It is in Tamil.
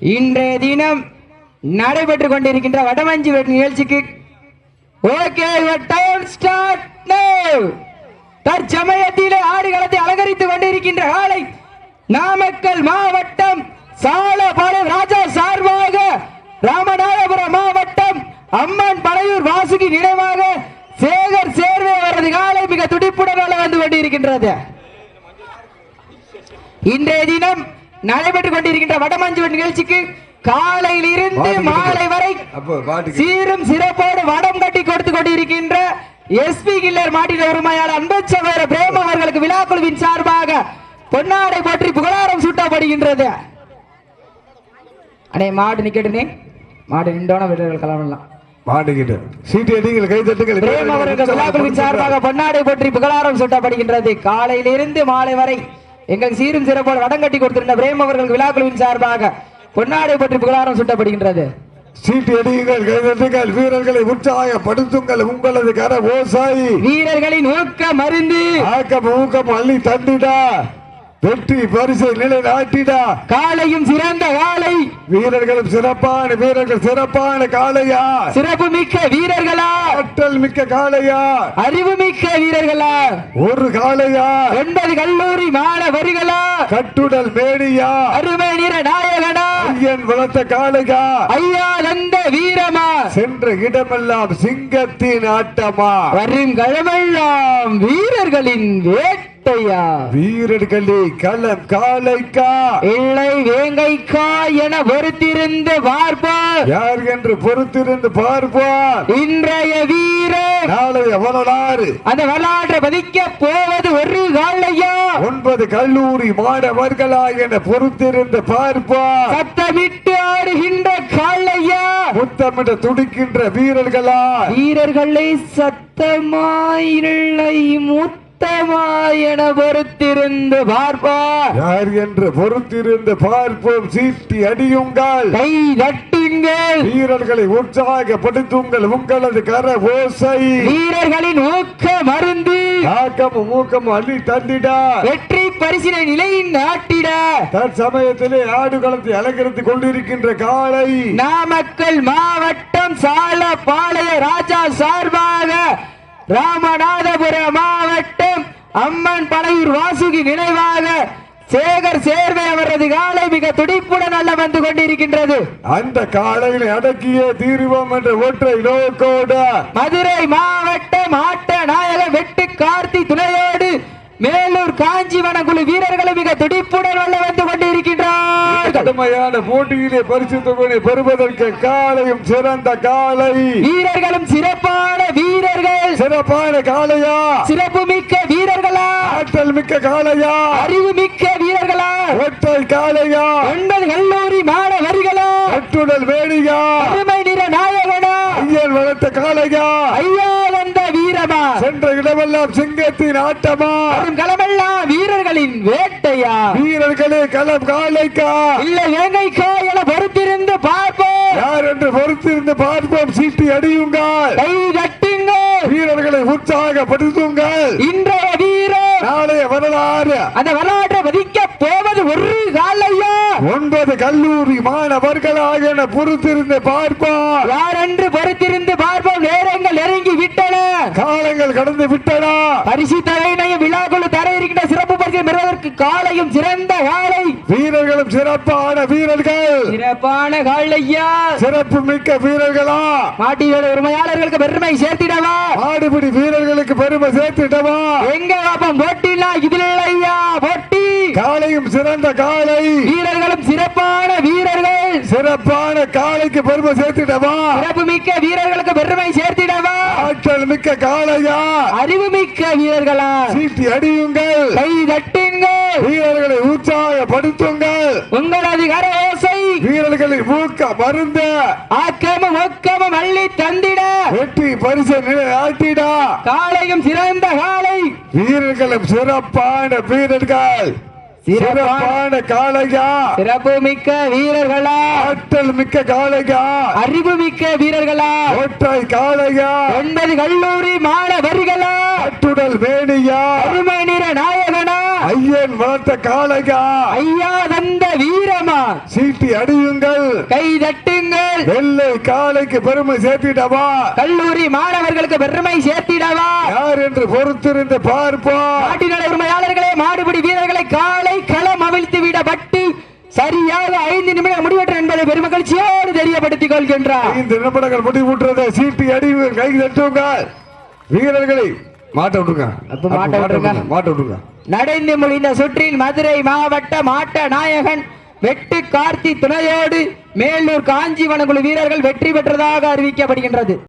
இன்றைய தினம் நடைபெற்றுக் கொண்டிருக்கின்ற வடமஞ்சி வெட்டு நிகழ்ச்சிக்கு ஓகே டைம் ஸ்டார்ட் தற்சமயத்திலே ஆடுகளத்தை அலங்கரித்துக் கொண்டிருக்கின்ற ஆலை நாமக்கல் மாவட்டம் சாலபாளையம் ராஜா சார்பாக ராமநாதபுரம் மாவட்டம் அம்மன் பழையூர் வாசுகி நினைவாக சேகர் சேர்வே அவரது காலை மிக துடிப்புடன் வந்து கொண்டிருக்கின்றது. இன்றைய தினம் நடைபெற்றுக் கொண்டிருக்கின்ற வடமஞ்சு நிகழ்ச்சிக்கு காலையில் இருந்து மாலை வரை சீரும் சிறப்போடு வடம் கட்டி கொடுத்து கொண்டிருக்கின்ற எஸ்பி கில்லர் மாட்டின உரிமையாளர் அன்பு சகோதர பிரேம் அவர்களுக்கு விழா குழுவின் சார்பாக பொன்னாடை போற்றி புகழாரம் சூட்டப்படுகின்றது. அடே மாடு நிக்கட்டுனே மாடு நின்றோன வீரர்கள் கலவரலாம் மாட்டுக்கிட்டு சீட்டு அடிங்கள் கை தட்டுங்கள். பிரேம் அவர்களுக்கு விழா குழுவின் சார்பாக பொன்னாடை போற்றி புகழாரம் சூட்டப்படுகின்றது. காலையிலிருந்து மாலை வரை எங்கள் சீரும் சிறப்போடு வடம் கட்டி கொடுத்திருந்த பிரேம் அவர்களுக்கு விழா குழுவின் சார்பாக பொன்னாடை போற்றி புகழாரம் சூட்டப்படுகின்றது. சீட்டு அடியுங்கள் கை தட்டுங்கள் வீரர்களை உற்சாகப்படுத்துங்கள் உங்களது கர ஓசாயி. வீரர்களின் ஊக்க மருந்து. ஆக்கம் ஊக்கம் அள்ளி தண்டிடா வெற்றி பரிசை நிலை நாட்டிடா காலையும் சிறந்த காலை வீரர்களும் சிறப்பான வீரர்கள் சிறப்பான காளையா? சிறப்பு மிக்க வீரர்களா? ஆற்றல் மிக்க காளையா? அறிவு மிக்க வீரர்களா? ஒரு காளையா? ஒன்பது கல்லூரி மாணவர்களா? கட்டுடல் மேடியா அருமை நிற நாயகனா? ஐயன் வளர்த்த காளையா? ஐயா நந்த வீரமா சென்ற இடமெல்லாம் சிங்கத்தின் ஆட்டமா? வரும் களமெல்லாம் வீரர்களின் வேட்டையா? வீரர்களே களம் காளைக்கா இல்லை வேங்கைக்கா என பொறுத்திருந்து பார்ப்போம் யார் என்று பொறுத்திருந்து பார்ப்பார் இன்றைய வீரர் நாளைய வரலாறு அந்த வரலாற்றை பதிக்க போவது ஒரு காலையா? ஒன்பது கல்லூரி மாணவர்களா என பொறுத்திருந்து பார்ப்பார் சத்தமிட்டு ஆடுகின்ற காலையா முத்தமிட துடிக்கின்ற வீரர்களா வீரர்களை சத்தமாயில்லை முத்தமாய் என பொறுத்திருந்து பார்ப்பார் யார் என்று பொறுத்திருந்து பார்ப்போம் சீட்டி அடியுங்கள். கை தட்டுங்கள் வீரர்களை உற்சாகப்படுத்துங்கள் உங்களது கர ஓசை. வீரர்களின் ஊக்க மருந்து. ஆக்கமும் ஊக்கமும் அள்ளி தந்திடா. வெற்றி பரிசினை நிலை நாட்டிட. தற்சமயத்திலே ஆடுகளத்தை அலங்கரித்துக் கொண்டிருக்கின்ற காளை. நாமக்கல் மாவட்டம் சாலப்பாளைய ராஜா சார்பாக ராமநாதபுரம் மாவட்டம் அம்மன் பழையூர் வாசுகி நினைவாக சேகர் சேர்வை அவரது காலை மிக துடிப்புடன் அல்ல வந்து கொண்டிருக்கின்றது. அந்த காளையினை அடக்கிய தீர்வோம் என்ற ஒற்றை நோக்கோட மதுரை மாவட்டம் ஆட்ட நாயக வெட்டு கார்த்தி துணையோடு மேலூர் காஞ்சிவனம் குழு வீரர்களும் மிக துடிப்புடன் வல்ல வந்து கொண்டிருக்கின்றார்கள் கடுமையான போட்டியிலே பரிசு தொகையை பெறுவதற்கு காளையும் சிறந்த காளை வீரர்களும் சிறப்பான வீரர்கள். சிறப்பான காளையா? சிறப்பு மிக்க வீரர்களா? ஆற்றல் மிக்க காளையா? அறிவு மிக்க வீரர்களா? ஒற்றை காளையா? ஒன்பது கல்லூரி மாணவர்களா? கட்டுடல் வேடியா அருமை நிற நாயகனா? ஐயன் வளர்த்த காளையா? ஐயா வந்த வீரமா சென்ற இடமெல்லாம் சிங்கத்தின் ஆட்டமா? களமெல்லாம் வீரர்களின் வேட்டையா? வீரர்களே களம் காளைக்கா இல்லை வேங்கைக்கா என பொறுத்திருந்து பார்ப்போம். யார் என்று பொறுத்திருந்து பார்ப்போம் சீட்டி அடியுங்கள். கை கட்டுங்கள் வீரர்களை உற்சாகப்படுத்துங்கள். இன்றைய வீரர். நாளைய வரலாறு. அந்த வரலாற்றை மதிக்க போவது ஒரு காலையா? ஒன்பது கல்லூரி மாணவர்களாக என பொறுத்திருந்து பார்ப்பார் யார் என்று பொறுத்திருந்து பார்ப்போம்? பரிசு விழாக்குழு தர இருக்கின்ற சிறப்பு பரிசு பெறுவதற்கு காலையும் சிறந்த காலை. வீரர்களும் சிறப்பான வீரர்கள். சிறப்பான காலையா. சிறப்பு மிக்க வீரர்களா. மாட்டியோட உரிமையாளர்களுக்கு பெருமை சேர்த்திடவா. ஆடுபிடி வீரர்களுக்கு பெருமை சேர்த்துட்டவா எங்க பாப்பம் போட்டினா இதில் இல்லையா? போட்டி காலையும் சிறந்த காலை வீரர்களும் சிறப்பான வீரர்கள். சிறப்பான காலைக்கு பெருமை சேர்த்துட்டவா சிறப்பு மிக்க வீரர்களுக்கு பெருமை சேர்த்திடவா? ஆற்றல் மிக்க காளையா? அறிவு மிக்க வீரர்களா? சீட்டி அடியுங்கள். கை தட்டுங்கள். வீரர்களை உற்சாகப்படுத்துங்கள். உங்களது கரோசை வீரர்களை ஊக்க மருந்த. ஆக்கமும் ஒக்கமும் அள்ளி தந்திட. வெற்றி பரிசு நிலையாட்டிடா காலையும் சிறந்த காலை வீரர்களும் சிறப்பான வீரர்கள். சிறப்பான காளையா? சிறப்பு மிக்க வீரர்களா? ஆற்றல் மிக்க காளையா? அறிவு மிக்க வீரர்களா? ஒற்றை காளையா? ஒன்பது கல்லூரி மாணவர்களா கட்டுடல் வேணியா? அருமை நிற நாயகனா? ஐயன் வளர்த்த காளையா? ஐயா தந்த வீரமா? சீட்டி அடியுங்கள். வீரர்கள் வெள்ளை காளைக்கு பெருமை சேர்த்திடவா? கல்லூரி மாணவர்களுக்கு பெருமை சேர்த்திடவா? யார் என்று பொறுத்திருந்து பார்ப்போம் நாட்டின உரிமையாளர்களே மாடுபிடி வீரர்களை காலை களம் அவிழ்த்து விடப்பட்டு சரியாக ஐந்து நிமிடம் முடிவற்ற என்பதை பெருமகிழ்ச்சியோடு தெரியப்படுத்திக் கொள்கின்றார். ஐந்து நிமிடங்கள் முடிவுற்றது சீட்டி அடி கை தட்டுங்க. வீரர்களை மாட்ட விட்டுருங்க. அப்ப மாட்ட விட்டுருங்க. மாட்ட விட்டுருங்க. நடந்து முடிந்த சுற்றில் மதுரை மாவட்ட மாட்ட நாயகன் வெட்டு கார்த்தி துணையோடு மேலூர் காஞ்சிவனகுழு வீரர்கள் வெற்றி பெற்றதாக அறிவிக்கப்படுகின்றது.